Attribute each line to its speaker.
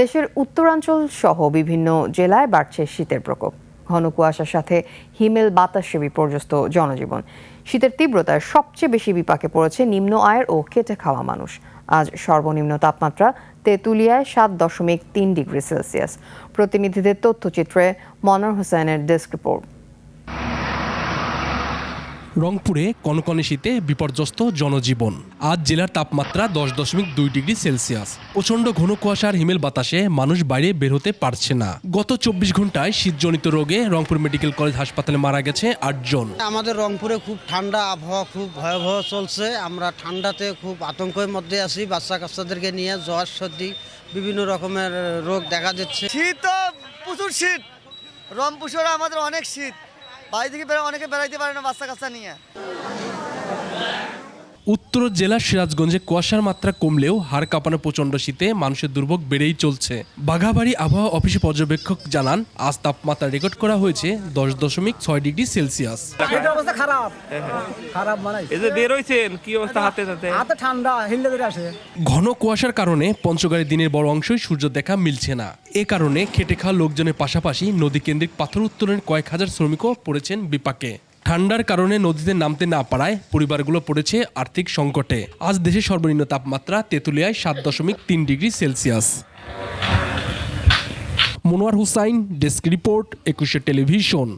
Speaker 1: দেশের উত্তরাঞ্চল সহ বিভিন্ন জেলায় বাড়ছে শীতের প্রকোপ। ঘন কুয়াশার সাথে হিমেল বাতাসে বিপর্যস্ত জনজীবন। শীতের তীব্রতায় সবচেয়ে বেশি বিপাকে পড়েছে নিম্ন আয়ের ও খেটে খাওয়া মানুষ। আজ সর্বনিম্ন তাপমাত্রা তেঁতুলিয়ায় সাত দশমিক তিন ডিগ্রি সেলসিয়াস। প্রতিনিধিদের তথ্যচিত্রে মনোর হোসেনের ডেস্ক রিপোর্ট।
Speaker 2: রংপুরে কনকনে শীতে বিপর্যস্ত জনজীবন। আজ জেলার তাপমাত্রা দশ দশমিক দুই ডিগ্রি সেলসিয়াস। প্রচণ্ড ঘন কুয়াশার হিমেল বাতাসে মানুষ বাইরে বের হতে পারছে না। গত চব্বিশ ঘন্টায় শীতজনিত রোগে রংপুর মেডিকেল কলেজ হাসপাতালে মারা গেছে আটজন
Speaker 3: আমাদের রংপুরে খুব ঠান্ডা আবহাওয়া খুব ভয়াবহ চলছে। আমরা ঠান্ডাতে খুব আতঙ্কের মধ্যে আছি। বাচ্চা কাচ্চাদেরকে নিয়ে জ্বর সর্দি বিভিন্ন রকমের রোগ দেখা যাচ্ছে।
Speaker 4: শীত প্রচুর শীত। রংপুর আমাদের অনেক শীত। বাড়ি থেকে অনেকে বেড়াইতে পারে না বাচ্চা কাচ্চা নিয়ে।
Speaker 2: উত্তর জেলার সিরাজগঞ্জে কুয়াশার মাত্রা কমলেও হাড় কাঁপানো প্রচণ্ড শীতে মানুষের দুর্ভোগ বেড়েই চলছে। বাঘাবাড়ি আবহাওয়া অফিসে পর্যবেক্ষক জানান আজ তাপমাত্রা রেকর্ড করা হয়েছে দশ দশমিক ছয় ডিগ্রি সেলসিয়াস।
Speaker 5: খারাপ। খারাপ মানে
Speaker 6: এই যে বের হয়েছেন কি অবস্থা হাতে হাতে
Speaker 5: হাতে ঠান্ডা আসে।
Speaker 2: ঘন কুয়াশার কারণে পঞ্চগড়ের দিনের বড় অংশই সূর্য দেখা মিলছে না। এ কারণে খেটে খাওয়া লোকজনের পাশাপাশি নদী কেন্দ্রিক পাথর উত্তোলনের কয়েক হাজার শ্রমিকও পড়েছেন বিপাকে। ঠান্ডার কারণে নদীতে নামতে না পারায় পরিবারগুলো পড়েছে আর্থিক সংকটে। আজ দেশের সর্বনিম্ন তাপমাত্রা তেঁতুলিয়ায় সাত দশমিক তিন degree Celsius. Monowar Hussain, desk report, Ekushey television.